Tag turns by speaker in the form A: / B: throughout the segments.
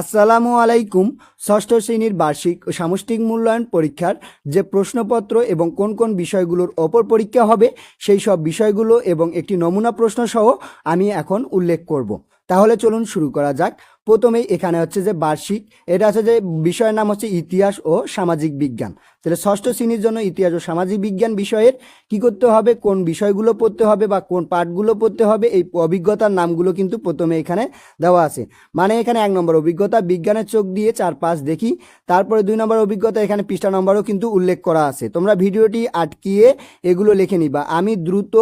A: আসসালামু আলাইকুম। ষষ্ঠ শ্রেণির বার্ষিক ও সামষ্টিক মূল্যায়ন পরীক্ষার যে প্রশ্নপত্র এবং কোন কোন বিষয়গুলোর ওপর পরীক্ষা হবে, সেই সব বিষয়গুলো এবং একটি নমুনা প্রশ্ন সহ আমি এখন উল্লেখ করব। তাহলে চলুন শুরু করা যাক। প্রথমেই এখানে হচ্ছে যে বার্ষিক, এটা হচ্ছে যে বিষয়ের নাম হচ্ছে ইতিহাস ও সামাজিক বিজ্ঞান। তাহলে ষষ্ঠ শ্রেণির জন্য ইতিহাস ও সামাজিক বিজ্ঞান বিষয়ের কি করতে হবে, কোন বিষয়গুলো পড়তে হবে বা কোন পাঠগুলো পড়তে হবে, এই অভিজ্ঞতার নামগুলো কিন্তু প্রথমে এখানে দেওয়া আছে। মানে এখানে এক নম্বর অভিজ্ঞতা, বিজ্ঞানের চোখ দিয়ে চার পাঁচ দেখি, তারপরে দুই নম্বর অভিজ্ঞতা, এখানে পৃষ্ঠা নম্বরও কিন্তু উল্লেখ করা আছে। তোমরা ভিডিওটি আটকিয়ে এগুলো লিখে নিবা। আমি দ্রুত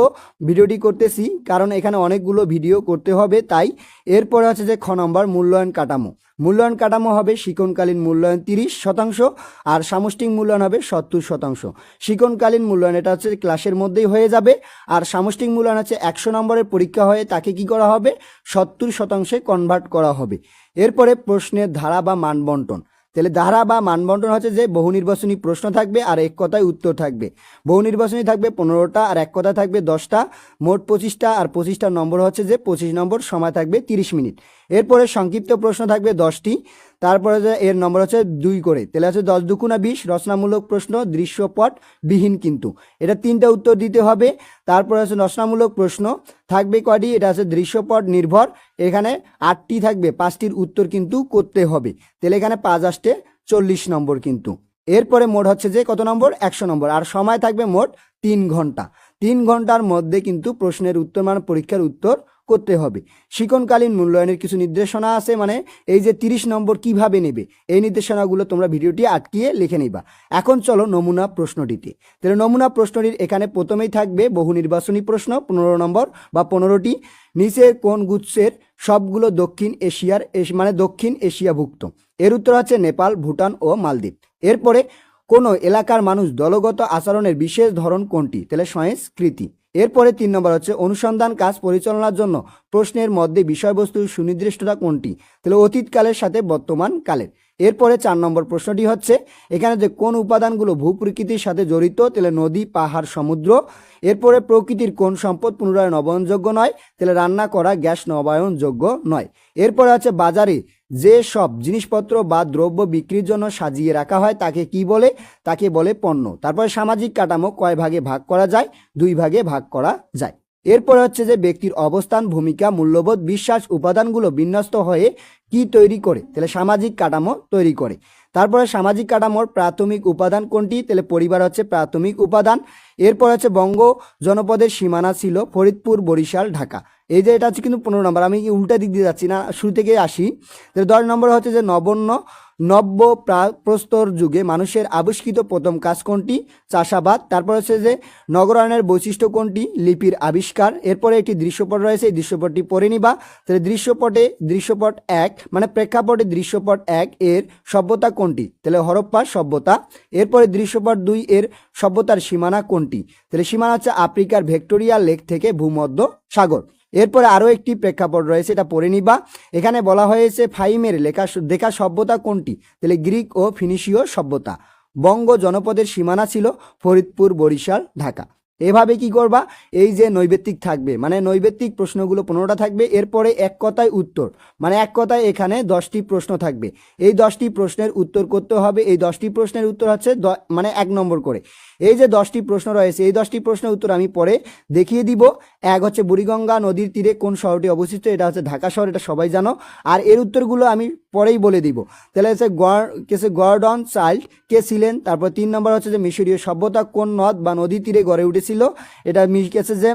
A: ভিডিওটি করতেছি, কারণ এখানে অনেকগুলো ভিডিও করতে হবে, তাই এরপরে হচ্ছে যে খ নম্বর মূল্যায়ন কাঠামো। মূল্যায়ন কাঠামো হবে শিকনকালীন মূল্যায়ন তিরিশ শতাংশ আর সামষ্টিক মূল্যায়ন হবে সত্তর শতাংশ। শিকনকালীন মূল্যায়ন এটা হচ্ছে ক্লাসের মধ্যেই হয়ে যাবে আর সামষ্টিক মূল্যায়ন হচ্ছে একশো নম্বরের পরীক্ষা হয়ে তাকে কি করা হবে? সত্তর শতাংশে কনভার্ট করা হবে। এরপরে প্রশ্নের ধারা বা মানবন্টন। তাহলে ধারা বা মানবন্টন হচ্ছে যে বহু নির্বাচনী প্রশ্ন থাকবে আর এক কথায় উত্তর থাকবে। বহু নির্বাচনী থাকবে পনেরোটা আর এক কথা থাকবে দশটা, মোট পঁচিশটা আর পঁচিশটা নম্বর হচ্ছে যে পঁচিশ নম্বর সময় থাকবে তিরিশ মিনিট। এরপরে সংক্ষিপ্ত প্রশ্ন থাকবে দশটি তারপরে যে এর নম্বর হচ্ছে দুই করে। তাহলে হচ্ছে দশ দুকুনা বিশ, রচনামূলক প্রশ্ন, দৃশ্যপট, বিহীন কিন্তু। এটা তিনটা উত্তর দিতে হবে। তারপরে হচ্ছে রচনামূলক প্রশ্ন। থাকবে কয়টি? এটা হচ্ছে দৃশ্যপট, নির্ভর। এখানে আটটি থাকবে। পাঁচটির উত্তর কিন্তু করতে হবে। তাহলে এখানে পাঁচ আসতে চল্লিশ নম্বর কিন্তু। এরপরে মোট হচ্ছে যে কত নম্বর? একশো নম্বর। আর সময় থাকবে মোট তিন ঘণ্টা। তিন ঘণ্টার মধ্যে কিন্তু প্রশ্নের উত্তর মানে পরীক্ষার উত্তর করতে হবে। শিকনকালীন মূল্যায়নের কিছু নির্দেশনা আছে মানে এই যে তিরিশ নম্বর কীভাবে নেবে, এই নির্দেশনাগুলো তোমরা ভিডিওটি আটকিয়ে লিখে নিবা। এখন চলো নমুনা প্রশ্নটিতে। তাহলে নমুনা প্রশ্নটির এখানে প্রথমেই থাকবে বহু নির্বাচনী প্রশ্ন, পনেরো নম্বর বা পনেরোটি। নিচে কোন গুচ্ছের সবগুলো দক্ষিণ এশিয়ার এশ- মানে দক্ষিণ এশিয়াভুক্ত? এর উত্তর হচ্ছে নেপাল, ভুটান ও মালদ্বীপ। এরপরে কোনো এলাকার মানুষ দলগত আচরণের বিশেষ ধরন কোনটি? তাহলে সংস্কৃতি। এরপরে তিন নম্বর হচ্ছে অনুসন্ধান কাজ পরিচালনার জন্য প্রশ্নের মধ্যে বিষয়বস্তুর সুনির্দিষ্টতা কোনটি? তাহলে অতীতকালের সাথে বর্তমান কালের। এরপরে চার নম্বর প্রশ্নটি হচ্ছে, এখানে যে কোন উপাদানগুলো ভূপ্রকৃতির সাথে জড়িত, তাহলে নদী, পাহাড়, সমুদ্র। এরপরে প্রকৃতির কোন সম্পদ পুনরায় নবায়নযোগ্য নয়, তাহলে রান্না করা গ্যাস নবায়নযোগ্য নয়। এরপরে আছে বাজারে যে সব জিনিসপত্র বা দ্রব্য বিক্রির জন্য সাজিয়ে রাখা হয়, তাকে কি বলে? তাকে বলে পণ্য। তারপরে সামাজিক কাঠামো কয় ভাগে ভাগ করা যায়? দুই ভাগে ভাগ করা যায়। এরপরে হচ্ছে যে ব্যক্তির অবস্থান, ভূমিকা, মূল্যবোধ, বিশ্বাস, উপাদানগুলো বিন্যস্ত হয়ে কি তৈরি করে? তাহলে সামাজিক কাঠামো তৈরি করে। তারপরে সামাজিক কাঠামোর প্রাথমিক উপাদান কোনটি? তাহলে পরিবার হচ্ছে প্রাথমিক উপাদান। এরপর হচ্ছে বঙ্গ জনপদের সীমানা ছিল ফরিদপুর, বরিশাল, ঢাকা। এই যে এটা হচ্ছে কিন্তু পনেরো নম্বর। আমি উল্টা দিক দিয়ে যাচ্ছি না, শুরু থেকে আসি। দশ নম্বর হচ্ছে যে নবন্য নব্য প্রা- প্রস্তর যুগে মানুষের আবিষ্কৃত প্রথম কাজ কোনটি? চাষাবাদ। তারপর হচ্ছে যে নগরায়নের বৈশিষ্ট্য কোনটি? লিপির আবিষ্কার। এরপরে একটি দৃশ্যপট রয়েছে, এই দৃশ্যপটটি পড়ে নিবা। তাহলে দৃশ্যপটে দৃশ্যপট এক মানে প্রেক্ষাপটে দৃশ্যপট এক, এর সভ্যতা কোনটি? তাহলে হরপ্পা সভ্যতা। এরপরে দৃশ্যপট দুই, এর সভ্যতার সীমানা কোনটি? তাহলে সীমানা হচ্ছে আফ্রিকার ভেক্টোরিয়া লেক থেকে ভূমধ্য সাগর। এরপরে আরও একটি প্রেক্ষাপট রয়েছে, এটা পড়ে নিবা। এখানে বলা হয়েছে ফাইমের লেখা দেখা সভ্যতা কোনটি? তাহলে গ্রিক ও ফিনিশীয় সভ্যতা। বঙ্গ জনপদের সীমানা ছিল ফরিদপুর, বরিশাল, ঢাকা। এভাবে কি করবা? এই যে নৈবেত্তিক থাকবে মানে নৈবেত্তিক প্রশ্নগুলো পনেরোটা থাকবে, এরপরে এক কথায় উত্তর মানে এক কথায় এখানে দশটি প্রশ্ন থাকবে। এই দশটি প্রশ্নের উত্তর করতে হবে, এই দশটি প্রশ্নের উত্তর হচ্ছে মানে এক নম্বর করে। এই যে দশটি প্রশ্ন রয়েছে, এই দশটি প্রশ্নের উত্তর আমি পরে দেখিয়ে দিব। এক হচ্ছে বুড়িগঙ্গা নদীর তীরে কোন শহরটি অবস্থিত? এটা হচ্ছে ঢাকা শহর, এটা সবাই জানো। আর এর উত্তরগুলো আমি পরেই বলে দিব। তাহলে হচ্ছে গড়, কেসে গর্ডন চাইল্ড, কে ছিলেন? তারপর তিন নম্বর হচ্ছে যে মিশরীয় সভ্যতা কোন নদ বা নদী তীরে গড়ে উঠেছিল? এটা মিশ কেসে যে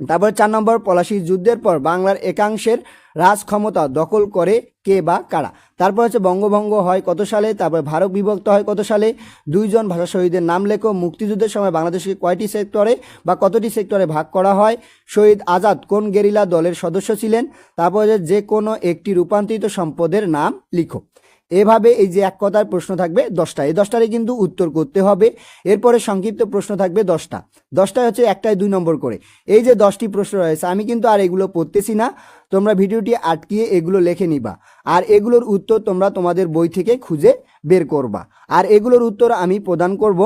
A: তারপর চার নম্বর পলাশির যুদ্ধের পর বাংলার একাংশের রাজ ক্ষমতা দখল করে কে বা কারা। তারপর হচ্ছে বঙ্গভঙ্গ হয় কত সালে? তারপর ভারত বিভক্ত হয় কত সালে? দুইজন ভাষা শহীদের নাম লেখো। মুক্তিযুদ্ধের সময় বাংলাদেশকে কয়টি সেক্টরে বা কতটি সেক্টরে ভাগ করা হয়? শহীদ আজাদ কোন গেরিলা দলের সদস্য ছিলেন? তারপর যে কোনো একটি রূপান্তরিত সম্পদের নাম লিখো। এভাবে এই যে এক কথার প্রশ্ন থাকবে দশটা। এই দশটারই কিন্তু উত্তর করতে হবে। এরপরে সংক্ষিপ্ত প্রশ্ন থাকবে দশটা। দশটায় হচ্ছে একটায় দুই নম্বর করে। এই যে দশটি প্রশ্ন রয়েছে, আমি কিন্তু আর এগুলো পড়তেছি না। তোমরা ভিডিওটি আটকিয়ে এগুলো লিখে নিবা। আর এগুলোর উত্তর তোমরা তোমাদের বই থেকে খুঁজে বের করবা। আর এগুলোর উত্তর আমি প্রদান করব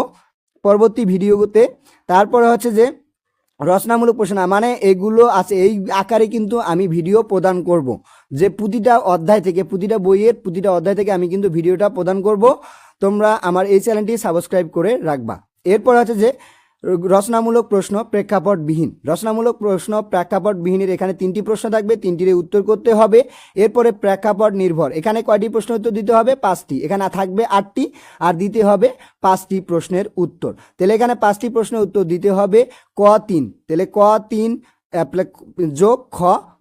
A: পরবর্তী ভিডিওতে। তারপরে হচ্ছে যে রচনামূলক প্রশ্ন মানে এগুলো আছে, এই আকারে কিন্তু আমি ভিডিও প্রদান করব। যে প্রতিটা অধ্যায় থেকে, প্রতিটা বইয়ের প্রতিটা অধ্যায় থেকে আমি কিন্তু ভিডিওটা প্রদান করব। তোমরা আমার এই চ্যানেলটি সাবস্ক্রাইব করে রাখবা। এরপর আছে যে রচনামূলক প্রশ্ন প্রেক্ষাপটবিহীন। রচনামূলক প্রশ্ন প্রেক্ষাপটবিহীনের এখানে তিনটি প্রশ্ন থাকবে তিনটির উত্তর করতে হবে। এরপরে প্রেক্ষাপট নির্ভর এখানে কয়টি প্রশ্ন উত্তর দিতে হবে? পাঁচটি। এখানে থাকবে আটটি। আর দিতে হবে পাঁচটি প্রশ্নের উত্তর। তাহলে এখানে পাঁচটি প্রশ্নের উত্তর দিতে হবে ক তিন। তাহলে ক তিন যোগ খ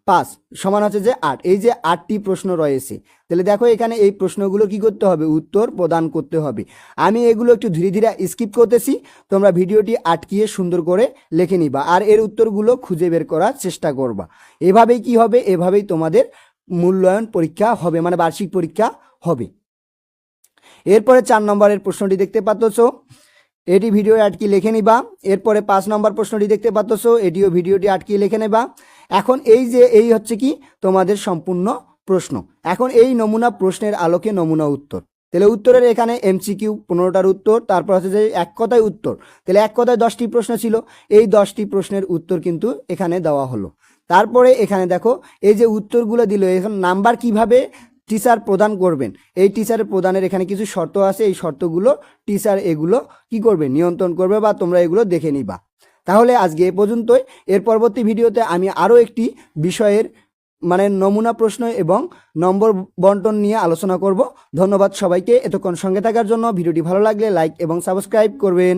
A: পাঁচ সমান হচ্ছে যে আট। এই যে আটটি প্রশ্ন রয়েছে, তাহলে দেখো এখানে এই প্রশ্নগুলো কি করতে হবে? উত্তর প্রদান করতে হবে। আমি এগুলো একটু ধীরে ধীরে স্কিপ করতেছি, তোমরা ভিডিওটি আটকিয়ে সুন্দর করে লিখে নিবা আর এর উত্তরগুলো খুঁজে বের করার চেষ্টা করবা। এভাবেই কি হবে? এভাবেই তোমাদের মূল্যায়ন পরীক্ষা হবে মানে বার্ষিক পরীক্ষা হবে। এরপরে চার নম্বরের প্রশ্নটি দেখতে পাচ্ছ, এটি ভিডিও আটকি লিখে নিবা। এরপরে পাঁচ নম্বর প্রশ্নটি দেখতে পাচ্ছ, এটিও ভিডিওটি আটকি লিখে নেবা। এখন এই যে এই হচ্ছে কি তোমাদের সম্পূর্ণ প্রশ্ন। এখন এই নমুনা প্রশ্নের আলোকে নমুনা উত্তর। তাহলে উত্তরের এখানে এমসিকিউ পনেরোটার উত্তর, তারপর হচ্ছে যে এক কথায় উত্তর। তাহলে এক কথায় দশটি প্রশ্ন ছিল, এই দশটি প্রশ্নের উত্তর কিন্তু এখানে দেওয়া হলো। তারপরে এখানে দেখো, এই যে উত্তরগুলো দিল, এখন নাম্বার কীভাবে টিচার প্রদান করবেন? এই টিচারের প্রদানের এখানে কিছু শর্ত আছে, এই শর্তগুলো টিচার এগুলো কি করবে? নিয়ন্ত্রণ করবে বা তোমরা এগুলো দেখে নিবা। তাহলে আজকে এ পর্যন্তই। এর পরবর্তী ভিডিওতে আমি আরও একটি বিষয়ের মানে নমুনা প্রশ্ন এবং নম্বর বন্টন নিয়ে আলোচনা করব। ধন্যবাদ সবাইকে। এতক্ষণ সঙ্গে থাকার জন্য ভিডিওটি ভালো লাগলে লাইক এবং সাবস্ক্রাইব করবেন।